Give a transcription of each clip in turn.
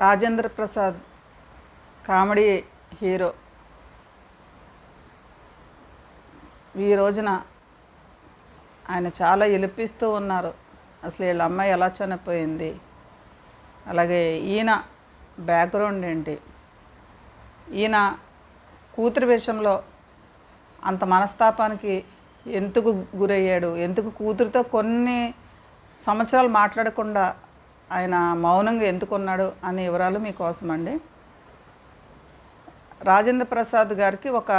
Rajendra Prasad comedy hero. ఈ రోజున ఆయన చాలా ఎలిపిస్తూ ఉన్నారు. అసలు వీళ్ళ అమ్మాయి ఎలా చనిపోయింది? అలాగే ఈయన బ్యాక్గ్రౌండ్ ఏంటి? ఈయన కూతురి విషయంలో అంత మనస్తాపానికి ఎందుకు గురయ్యాడు? ఎందుకు కూతురితో కొన్ని సంవత్సరాలు మాట్లాడకుండా ఆయన మౌనంగా ఎందుకున్నాడు అనే వివరాలు మీకోసం అండి రాజేంద్ర ప్రసాద్ గారికి ఒక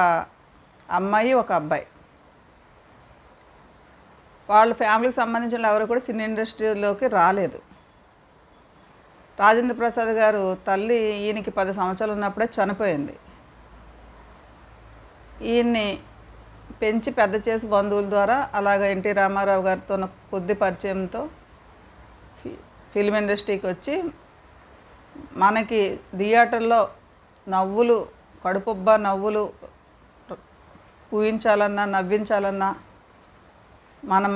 అమ్మాయి ఒక అబ్బాయి. వాళ్ళ ఫ్యామిలీకి సంబంధించిన ఎవరు కూడా సినీ ఇండస్ట్రీలోకి రాలేదు. రాజేంద్ర ప్రసాద్ గారు తల్లి ఈయనకి పది సంవత్సరాలు ఉన్నప్పుడే చనిపోయింది. ఈయన్ని పెంచి పెద్ద చేసి బంధువుల ద్వారా అలాగ ఎన్టీ రామారావు గారితో ఉన్న కొద్ది పరిచయంతో ఫిల్మ్ ఇండస్ట్రీకి వచ్చి మనకి థియేటర్లో నవ్వులు కడుపుబ్బ నవ్వులు పూయించాలన్నా నవ్వించాలన్నా మనం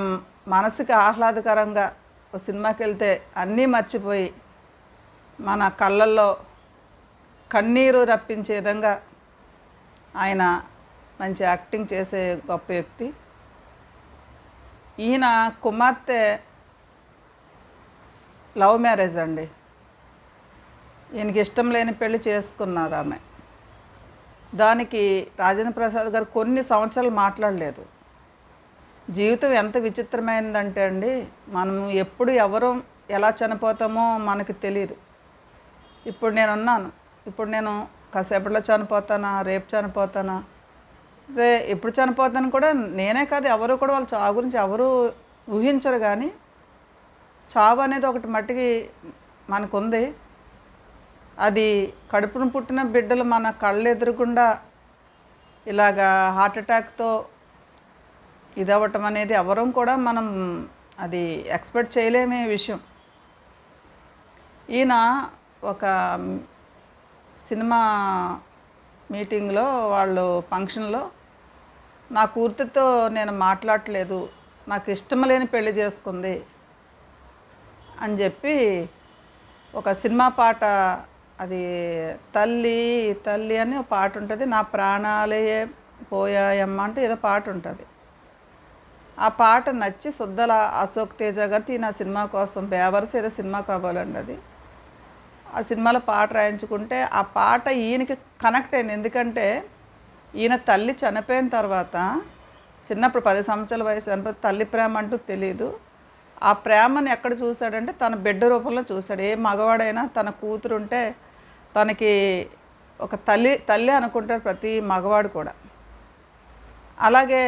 మనసుకి ఆహ్లాదకరంగా ఒక సినిమాకి వెళ్తే అన్నీ మర్చిపోయి మన కళ్ళల్లో కన్నీరు రప్పించే విధంగా ఆయన మంచి యాక్టింగ్ చేసే గొప్ప వ్యక్తి. ఈయన కుమార్తె లవ్ మ్యారేజ్ అండి. ఈయనకి ఇష్టం లేని పెళ్ళి చేసుకున్నారు ఆమె. దానికి రాజేంద్ర ప్రసాద్ గారు కొన్ని సంవత్సరాలు మాట్లాడలేదు. జీవితం ఎంత విచిత్రమైందంటే అండి మనం ఎప్పుడు ఎవరు ఎలా చనిపోతామో మనకు తెలియదు ఇప్పుడు నేను ఉన్నాను ఇప్పుడు నేను కాసేపట్లో చనిపోతానా? రేపు చనిపోతానా? అదే ఎప్పుడు చనిపోతాను కూడా నేనే కాదు ఎవరు కూడా వాళ్ళ చావు గురించి ఎవరు ఊహించరు కానీ చావు అనేది ఒకటి మట్టికి మనకుంది. అది కడుపును పుట్టిన బిడ్డలు మన కళ్ళు ఎదురుగుండా ఇలాగా హార్ట్ అటాక్తో ఇదవ్వటం అనేది ఎవరం కూడా మనం అది ఎక్స్పెక్ట్ చేయలేమే విషయం. ఈయన ఒక సినిమా మీటింగ్లో వాళ్ళు ఫంక్షన్లో నా కూతురితో నేను మాట్లాడలేదు నాకు ఇష్టం లేని పెళ్ళి చేసుకుంది. అని చెప్పి ఒక సినిమా పాట అది తల్లి తల్లి అని ఒక పాట ఉంటుంది నా ప్రాణాలే పోయాయమ్మ అంటే ఏదో పాట ఉంటుంది. ఆ పాట నచ్చి సుద్దల అశోక్ తేజ గారితో నా సినిమా కోసం బేవర్స్ ఏదో సినిమా కావాలండి అది. ఆ సినిమాలో పాట రాయించుకుంటే ఆ పాట ఈయనకి కనెక్ట్ అయింది. ఎందుకంటే ఈయన తల్లి చనిపోయిన తర్వాత చిన్నప్పుడు పది సంవత్సరాల వయసు చనిపోతే తల్లి ప్రేమ అంటూ తెలియదు ఆ ప్రేమను ఎక్కడ చూశాడంటే తన బిడ్డ రూపంలో చూశాడు. ఏ మగవాడైనా తన కూతురు ఉంటే తనకి ఒక తల్లి తల్లి అనుకుంటాడు ప్రతి మగవాడు కూడా. అలాగే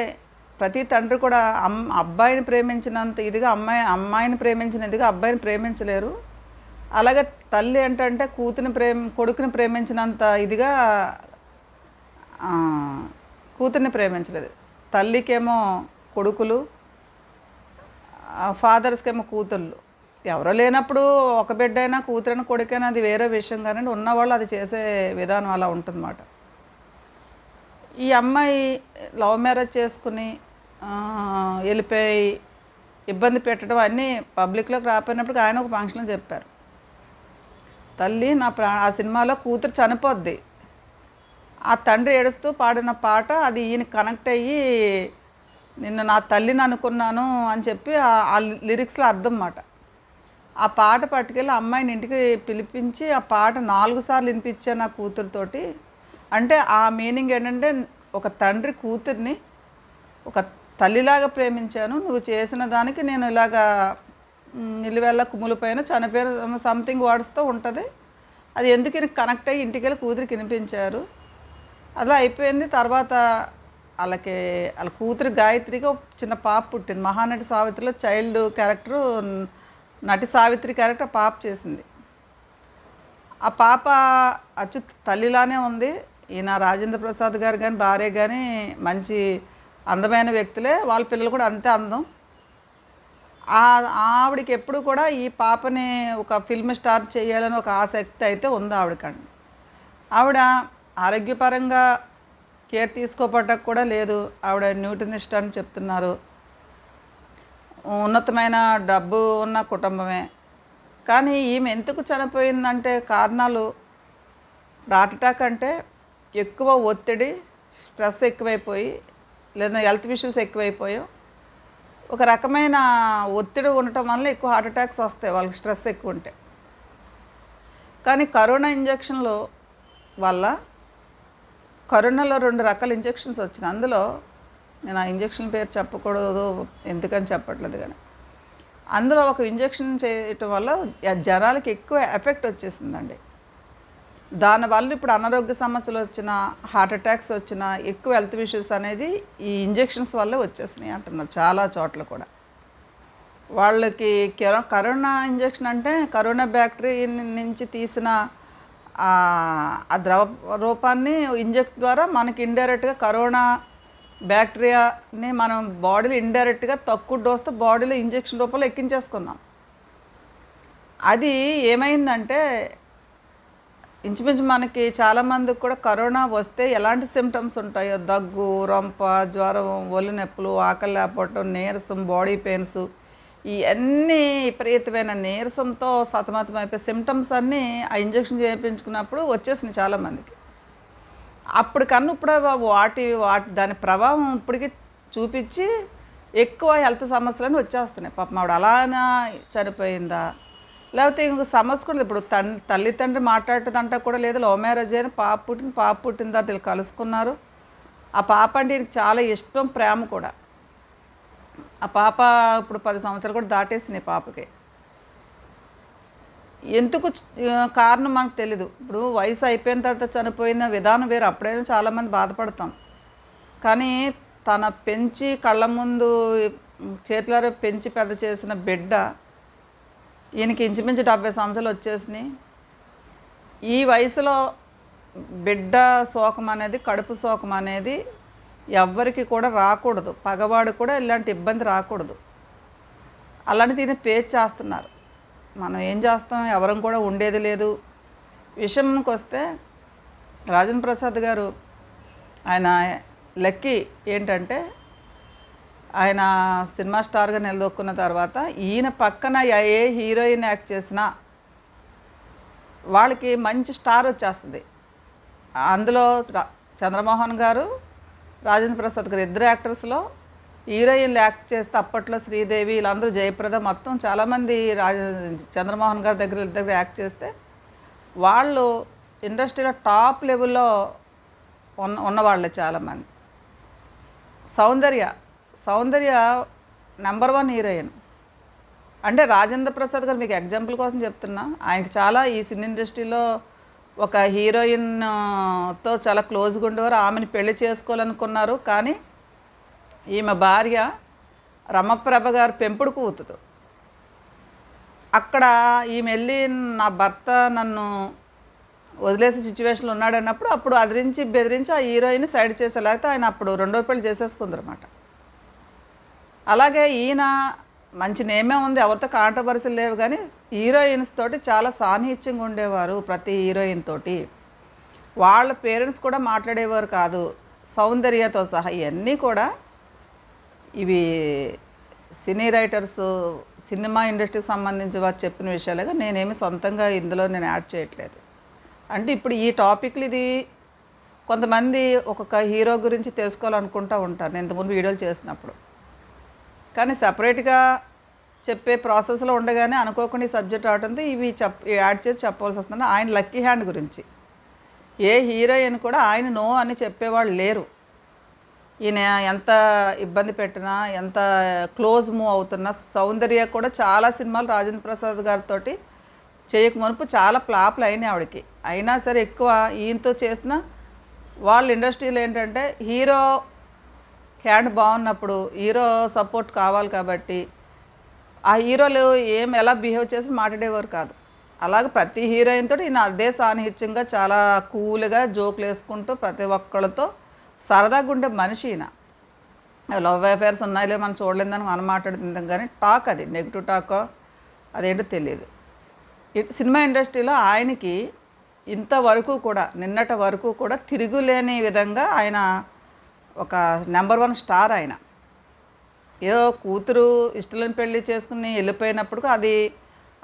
ప్రతి తండ్రి కూడా అమ్ అబ్బాయిని ప్రేమించినంత ఇదిగా అమ్మాయి అమ్మాయిని ప్రేమించిన ఇదిగా అబ్బాయిని ప్రేమించలేరు. అలాగే తల్లి ఏంటంటే కూతుని ప్రేమ కొడుకుని ప్రేమించినంత ఇదిగా కూతుర్ని ప్రేమించలేదు. తల్లికేమో కొడుకులు ఫాదర్స్కేమో కూతుళ్ళు. ఎవరో లేనప్పుడు ఒక బిడ్డ అయినా కూతురైనా కొడుకైనా అది వేరే విషయం కానీ ఉన్నవాళ్ళు అది చేసే విధానం అలా ఉంటుందన్నమాట. ఈ అమ్మాయి లవ్ మ్యారేజ్ చేసుకుని వెళ్ళిపోయి ఇబ్బంది పెట్టడం అన్నీ పబ్లిక్లోకి రాపోయినప్పుడు ఆయన ఒక ఫంక్షన్లో చెప్పారు. తల్లి నా ప్రా ఆ సినిమాలో కూతురు చనిపోద్ది. ఆ తండ్రి ఏడుస్తూ పాడిన పాట అది ఈయన కనెక్ట్ అయ్యి నిన్ను నా తల్లిని అనుకున్నాను అని చెప్పి ఆ- లిరిక్స్లో అర్థం మాట ఆ పాట పట్టుకెళ్ళి అమ్మాయిని ఇంటికి పిలిపించి ఆ పాట నాలుగు సార్లు వినిపించా నా కూతురుతోటి. అంటే ఆ మీనింగ్ ఏంటంటే ఒక తండ్రి కూతుర్ని ఒక తల్లిలాగా ప్రేమించాను. నువ్వు చేసిన దానికి నేను ఇలాగా మ్, నిలువెల్ల కుములిపోయిన చనిపోయిన సంథింగ్ వర్డ్స్తో ఉంటుంది. అది ఎందుకు కనెక్ట్ అయ్యి ఇంటికి వెళ్ళి కూతురికి వినిపించారు. అలా అయిపోయింది. తర్వాత వాళ్ళకి వాళ్ళ కూతురు గాయత్రికి ఒక చిన్న పాప పుట్టింది. మహానటి సావిత్రిలో చైల్డ్ క్యారెక్టరు నటి సావిత్రి క్యారెక్టర్ పాప చేసింది. ఆ పాప అచ్యుత్ తల్లిలానే ఉంది. ఈయన రాజేంద్ర ప్రసాద్ గారు కానీ భార్య కానీ మంచి అందమైన వ్యక్తులే. వాళ్ళ పిల్లలు కూడా అంతే అందం. ఆ ఆవిడకి ఎప్పుడు కూడా ఈ పాపని ఒక ఫిల్మ్ స్టార్ చేయాలని ఒక ఆసక్తి అయితే ఉంది ఆవిడకండి ఆవిడ ఆరోగ్యపరంగా కేర్ తీసుకోపట్టకు కూడా లేదు. ఆవిడ న్యూట్రినిస్ట్ అని చెప్తున్నారు. ఉన్నతమైన డబ్బు ఉన్న కుటుంబమే. కానీ ఈమె ఎందుకు చనిపోయిందంటే కారణాలు హార్ట్ అటాక్ అంటే ఎక్కువ ఒత్తిడి స్ట్రెస్ ఎక్కువైపోయి లేదా హెల్త్ ఇష్యూస్ ఎక్కువైపోయాం ఒక రకమైన ఒత్తిడి ఉండటం వల్ల ఎక్కువ హార్ట్ అటాక్స్ వస్తాయి. వాళ్ళకి స్ట్రెస్ ఎక్కువ ఉంటే. కానీ కరోనా ఇంజక్షన్లు వల్ల కరోనాలో రెండు రకాల ఇంజెక్షన్స్ వచ్చినాయి. అందులో నేను ఆ ఇంజెక్షన్ పేరు చెప్పకూడదు ఎందుకని చెప్పట్లేదు కానీ. అందులో ఒక ఇంజెక్షన్ చేయటం వల్ల జనాలకి ఎక్కువ ఎఫెక్ట్ వచ్చేసిందండి. దానివల్ల ఇప్పుడు అనారోగ్య సమస్యలు వచ్చిన హార్ట్ అటాక్స్ వచ్చిన ఎక్కువ హెల్త్ ఇష్యూస్ అనేది ఈ ఇంజెక్షన్స్ వల్లే వచ్చేసినాయి అంటున్నారు చాలా చోట్ల కూడా. వాళ్ళకి కరోనా ఇంజెక్షన్ అంటే కరోనా బ్యాక్టీరియా నుంచి తీసిన ఆ ద్రవ రూపాన్ని ఇంజెక్ట్ ద్వారా మనకి ఇండైరెక్ట్గా కరోనా బ్యాక్టీరియాని మనం బాడీలో ఇండైరెక్ట్గా తక్కువ డోస్తో బాడీలో ఇంజెక్షన్ రూపంలో ఎక్కించేసుకున్నాం. అది ఏమైందంటే ఇంచుమించు మనకి చాలామందికి కూడా కరోనా వస్తే ఎలాంటి సిమ్టమ్స్ ఉంటాయో? దగ్గు రొంప జ్వరం ఒళ్ళు నొప్పులు ఆకలి లేకపోవటం నీరసం బాడీ పెయిన్స్ ఇవన్నీ విపరీతమైన నీరసంతో సతమతం అయిపోయి సిమ్టమ్స్ అన్నీ ఆ ఇంజక్షన్ చేయించుకున్నప్పుడు వచ్చేసినాయి చాలామందికి. అప్పుడు కన్నా ఇప్పుడు వాటి వాటి దాని ప్రభావం ఇప్పటికి చూపించి ఎక్కువ హెల్త్ సమస్యలను వచ్చేస్తున్నాయి. పాపం ఆవిడ అలానా చనిపోయిందా? లేకపోతే ఇంకొక సమస్య కూడా ఇప్పుడు తన్ తల్లిదండ్రి మాట్లాడేదంటా కూడా లేదు. లవ్ మ్యారేజ్ అయిన పాప పుట్టింది పాప పుట్టిందా వీళ్ళు కలుసుకున్నారు. ఆ పాప అంటే చాలా ఇష్టం ప్రేమ కూడా. ఆ పాప ఇప్పుడు పది సంవత్సరాలు కూడా దాటేసినాయి పాపకి. ఎందుకు కారణం మనకు తెలీదు. ఇప్పుడు వయసు అయిపోయిన తర్వాత చనిపోయిన విధానం వేరు. అప్పుడైనా చాలామంది బాధపడతాం. కానీ తన పెంచి కళ్ళ ముందు చేతులారా పెంచి పెద్ద చేసిన బిడ్డ ఈయనకి ఇంచుమించు డెబ్బై సంవత్సరాలు వచ్చేసినాయి. ఈ వయసులో బిడ్డ శోకం అనేది కడుపు శోకం అనేది ఎవ్వరికి కూడా రాకూడదు. పగవాడు కూడా ఇలాంటి ఇబ్బంది రాకూడదు. అలాంటి దీన్ని పేజ్ చేస్తున్నారు. మనం ఏం చేస్తాం? ఎవరం కూడా ఉండేది లేదు. విషయంకి వస్తే రాజేంద్ర ప్రసాద్ గారు ఆయన లక్కీ ఏంటంటే ఆయన సినిమా స్టార్గా నిలదొక్కున్న తర్వాత ఈయన పక్కన ఏ హీరోయిన్ యాక్ట్ చేసినా వాళ్ళకి మంచి స్టార్ వచ్చేస్తుంది. అందులో చంద్రమోహన్ గారు రాజేంద్ర ప్రసాద్ గారు ఇద్దరు యాక్టర్స్లో హీరోయిన్లు యాక్ట్ చేస్తే అప్పట్లో శ్రీదేవి వీళ్ళందరూ జయప్రద మొత్తం చాలామంది రాజ చంద్రమోహన్ గారి దగ్గర దగ్గర యాక్ట్ చేస్తే వాళ్ళు ఇండస్ట్రీలో టాప్ లెవెల్లో ఉన్న ఉన్నవాళ్ళే చాలామంది. Soundarya Soundarya number one heroine. అంటే రాజేంద్ర ప్రసాద్ గారు మీకు ఎగ్జాంపుల్ కోసం చెప్తున్నా ఆయనకి చాలా ఈ సినీ ఇండస్ట్రీలో ఒక హీరోయిన్తో చాలా క్లోజ్గా ఉండేవారు. ఆమెను పెళ్ళి చేసుకోవాలనుకున్నారు. కానీ ఈమె భార్య రమప్రభ గారు పెంపుడు కూతురు. అక్కడ ఈమె వెళ్ళి నా భర్త నన్ను వదిలేసే సిచ్యువేషన్లో ఉన్నాడు అన్నప్పుడు అప్పుడు అదిరించి బెదిరించి ఆ హీరోయిన్ సైడ్ చేసే లేకపోతే ఆయన అప్పుడు రెండో పెళ్ళి చేసేసుకుందరన్నమాట. అలాగే ఈయన మంచి నేమే ఉంది ఎవరితో కాంట్రవర్సీలు లేవు కానీ హీరోయిన్స్ తోటి చాలా సాన్నిహిత్యంగా ఉండేవారు ప్రతి హీరోయిన్ తోటి. వాళ్ళ పేరెంట్స్ కూడా మాట్లాడేవారు కాదు సౌందర్యతో సహా ఇవన్నీ కూడా. ఇవి సినీ రైటర్స్ సినిమా ఇండస్ట్రీకి సంబంధించి వారు చెప్పిన విషయాలుగా నేనేమి సొంతంగా ఇందులో నేను యాడ్ చేయట్లేదు. అంటే ఇప్పుడు ఈ టాపిక్లు ఇది కొంతమంది ఒక్కొక్క హీరో గురించి తెలుసుకోవాలనుకుంటూ ఉంటారు నేను ఇంతకుముందు వీడియోలు చేసినప్పుడు. కానీ సపరేట్గా చెప్పే ప్రాసెస్లో ఉండగానే అనుకోకుండా ఈ సబ్జెక్ట్ రావడంతో ఇవి చెప్ యాడ్ చేసి చెప్పవలసి వస్తుంది. ఆయన లక్కీ హ్యాండ్ గురించి. ఏ హీరోయిన్ కూడా ఆయన నో అని చెప్పేవాళ్ళు లేరు. ఈయన ఎంత ఇబ్బంది పెట్టినా ఎంత క్లోజ్ మూవ్ అవుతున్నా సౌందర్య కూడా చాలా సినిమాలు రాజేంద్ర ప్రసాద్ గారితో చేయక మునుపు చాలా ఫ్లాప్లు అయినాయి ఆవిడకి. అయినా సరే ఎక్కువ ఈయనతో చేసిన వాళ్ళ ఇండస్ట్రీలో ఏంటంటే హీరో హ్యాండ్ బాగున్నప్పుడు హీరో సపోర్ట్ కావాలి కాబట్టి ఆ హీరోలు ఏం ఎలా బిహేవ్ చేసి మాట్లాడేవారు కాదు. అలాగే ప్రతి హీరోయిన్ తోటి ఈయన అదే సాన్నిహిత్యంగా చాలా కూల్గా జోకులు వేసుకుంటూ ప్రతి ఒక్కళ్ళతో సరదాగా ఉండే మనిషి ఈయన. లవ్ అఫేర్స్ ఉన్నాయిలే మనం చూడలేదని మనం మాట్లాడుతుందాం కానీ టాక్ అది నెగిటివ్ టాక్ అదేంటో తెలియదు సినిమా ఇండస్ట్రీలో ఆయనకి ఇంతవరకు కూడా నిన్నటి వరకు కూడా తిరుగులేని విధంగా ఆయన ఒక నెంబర్ వన్ స్టార్ ఆయన. ఏదో కూతురు ఇష్టలను పెళ్ళి చేసుకుని వెళ్ళిపోయినప్పుడు అది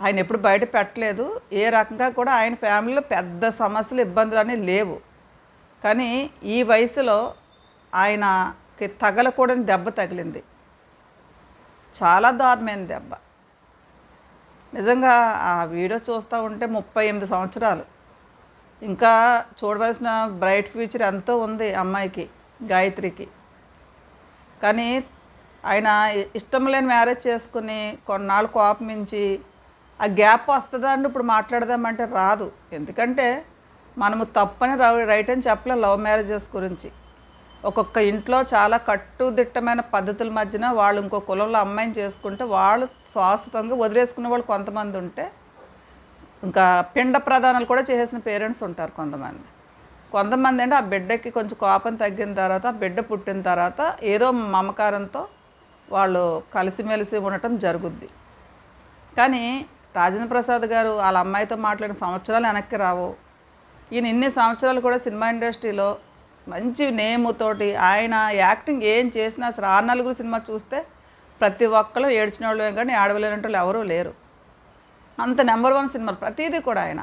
ఆయన ఎప్పుడు బయట పెట్టలేదు. ఏ రకంగా కూడా ఆయన ఫ్యామిలీలో పెద్ద సమస్యలు ఇబ్బందులు అనేవి లేవు. కానీ ఈ వయసులో ఆయనకి తగలకూడని దెబ్బ తగిలింది. చాలా దారుణమైన దెబ్బ. నిజంగా ఆ వీడియో చూస్తూ ఉంటే ముప్పై ఎనిమిది సంవత్సరాలు. ఇంకా చూడవలసిన బ్రైట్ ఫ్యూచర్ ఎంతో ఉంది అమ్మాయికి. గాయత్రికి. కానీ ఆయన ఇష్టం లేని మ్యారేజ్ చేసుకుని కొన్నాళ్ళు కోపమించి ఆ గ్యాప్ వస్తుందా? అండి ఇప్పుడు మాట్లాడదామంటే రాదు. ఎందుకంటే మనము తప్పని రైట్ అని చెప్పలే లవ్ మ్యారేజెస్ గురించి. ఒక్కొక్క ఇంట్లో చాలా కట్టుదిట్టమైన పద్ధతుల మధ్యన వాళ్ళు ఇంకో కులంలో అమ్మాయిని చేసుకుంటే వాళ్ళు శాశ్వతంగా వదిలేసుకునే వాళ్ళు కొంతమంది ఉంటే ఇంకా పిండ ప్రధానాలు కూడా చేసేసిన పేరెంట్స్ ఉంటారు కొంతమంది. కొంతమంది అంటే ఆ బిడ్డకి కొంచెం కోపం తగ్గిన తర్వాత ఆ బిడ్డ పుట్టిన తర్వాత ఏదో మమకారంతో వాళ్ళు కలిసిమెలిసి ఉండటం జరుగుద్ది. కానీ రాజేంద్ర ప్రసాద్ గారు వాళ్ళ అమ్మాయితో మాట్లాడిన సంవత్సరాలు వెనక్కి రావు. ఈయన ఇన్ని సంవత్సరాలు కూడా సినిమా ఇండస్ట్రీలో మంచి నేముతోటి ఆయన యాక్టింగ్ ఏం చేసినా అసలు ఆ నలుగురు సినిమా చూస్తే ప్రతి ఒక్కరు ఏడ్చిన వాళ్ళు కానీ ఆడవలేని వాళ్ళు ఎవరూ లేరు. అంత నెంబర్ వన్ సినిమాలు ప్రతిదీ కూడా ఆయన.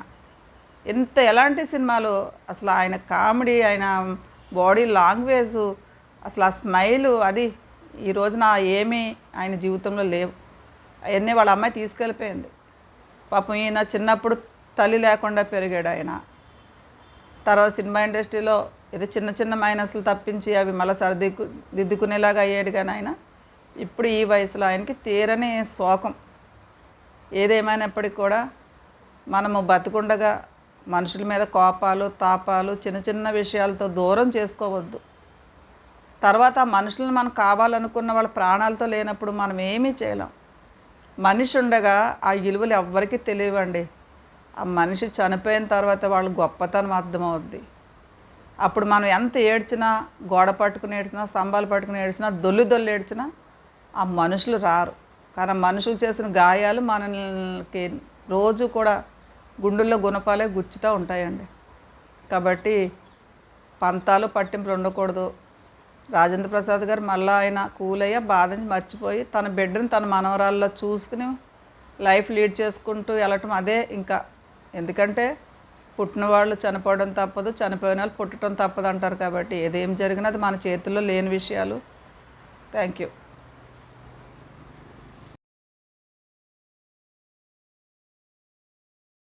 ఎంత ఎలాంటి సినిమాలు? అసలు ఆయన కామెడీ ఆయన బాడీ లాంగ్వేజ్ అసలు ఆ స్మైలు అది ఈ రోజున ఏమీ ఆయన జీవితంలో లేవు. అవన్నీ వాళ్ళ అమ్మాయి తీసుకెళ్ళిపోయింది. పాపం ఈయన చిన్నప్పుడు తల్లి లేకుండా పెరిగాడు ఆయన. తర్వాత సినిమా ఇండస్ట్రీలో ఏదో చిన్న చిన్న మైనస్లు తప్పించి అవి మళ్ళీ సరిదిద్దు దిద్దుకునేలాగా అయ్యాడు కానీ ఆయన. ఇప్పుడు ఈ వయసులో ఆయనకి తీరని శోకం. ఏదేమైనప్పటికీ కూడా మనము బతుకుండగా మనుషుల మీద కోపాలు తాపాలు చిన్న చిన్న విషయాలతో దూరం చేసుకోవద్దు. తర్వాత ఆ మనుషులను మనం కావాలనుకున్న వాళ్ళ ప్రాణాలతో లేనప్పుడు మనం ఏమీ చేయలేం. మనిషి ఉండగా ఆ విలువలు ఎవ్వరికీ తెలియవండి. ఆ మనిషి చనిపోయిన తర్వాత వాళ్ళ గొప్పతనం అర్థమవుద్ది. అప్పుడు మనం ఎంత ఏడ్చినా గోడ పట్టుకుని ఏడ్చినా స్తంభాలు పట్టుకుని ఏడ్చినా దొల్లి దొల్లి ఏడ్చినా ఆ మనుషులు రారు. కానీ మనుషులు చేసిన గాయాలు మనకి రోజు కూడా గుండెల్లో గుణపాలే గుచ్చుతూ ఉంటాయండి. కాబట్టి పంతాలు పట్టింపులు ఉండకూడదు. రాజేంద్ర ప్రసాద్ గారు మళ్ళీ ఆయన కూలయ్య బాధ నుంచి మర్చిపోయి తన బిడ్డను తన మనవరాల్లో చూసుకుని లైఫ్ లీడ్ చేసుకుంటూ వెళ్ళటం అదే ఇంకా. ఎందుకంటే పుట్టిన వాళ్ళు చనిపోవడం తప్పదు చనిపోయిన వాళ్ళు పుట్టడం తప్పదు అంటారు కాబట్టి ఏదేం జరిగినా అది మన చేతుల్లో లేని విషయాలు. Thank you.